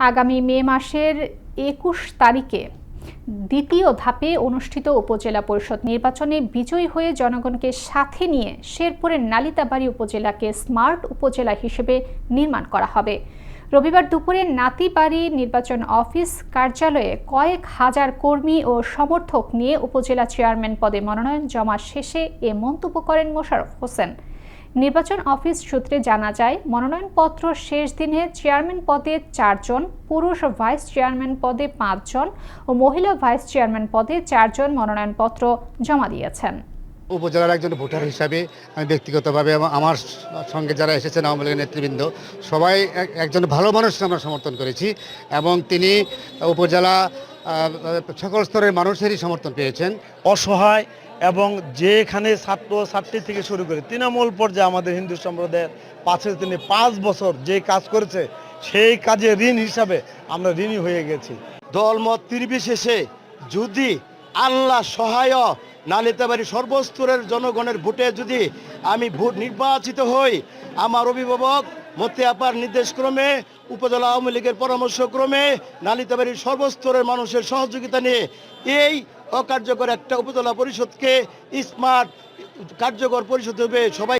আগামী মে মাসের একুশ তারিখে দ্বিতীয় ধাপে অনুষ্ঠিত উপজেলা পরিষদ নির্বাচনে বিজয়ী হয়ে জনগণকে সাথে নিয়ে শেরপুরের নালিতাবাড়ি উপজেলাকে স্মার্ট উপজেলা হিসেবে নির্মাণ করা হবে। রবিবার দুপুরে নাতিবাড়ি নির্বাচন অফিস কার্যালয়ে কয়েক হাজার কর্মী ও সমর্থক নিয়ে উপজেলা চেয়ারম্যান পদে মনোনয়ন জমা শেষে এ মন্তব্য করেন মোশাররফ হোসেন। নির্বাচন অফিস সূত্রে জানা যায় মনোনয়নপত্র শেষ দিনে চেয়ারম্যান পদে চারজন পুরুষ ভাইস চেয়ারম্যান পদে পাঁচজন ও মহিলা ভাইস চেয়ারম্যান পদে চারজন মনোনয়নপত্র জমা দিয়েছেন। উপজেলার একজন ভোটার হিসাবে আমি ব্যক্তিগতভাবে এবং আমার সঙ্গে যারা এসেছেন আওয়ামী লীগের নেতৃবৃন্দ সবাই এক- একজন ভালো মানুষকে আমরা সমর্থন করেছি এবং তিনি উপজেলা সকল স্তরের মানুষেরই সমর্থন পেয়েছেন। অসহায় এবং যেখানে ছাত্র ছাত্রী থেকে শুরু করে তৃণমূল পর্যায়ে আমাদের হিন্দু সম্প্রদায়ের পাশে তিনি পাঁচ বছর যে কাজ করেছে, সেই কাজে ঋণ হিসাবে আমরা ঋণী হয়ে গেছি। দলমত নির্বিশেষে যদি আল্লাহ সহায় নালিতাবাড়ি সর্বস্তরের জনগণের ভোটে যদি আমি ভোট নির্বাচিত হই, আমার অভিভাবক মতে আপার নির্দেশক্রমে, উপজেলা আওয়ামী লীগের পরামর্শক্রমে নালিতাবাড়ির সর্বস্তরের মানুষের সহযোগিতা নিয়ে, এই অকার্যকর একটা উপজেলা পরিষদকে স্মার্ট কার্যকর পরিষদ হবে। সবাই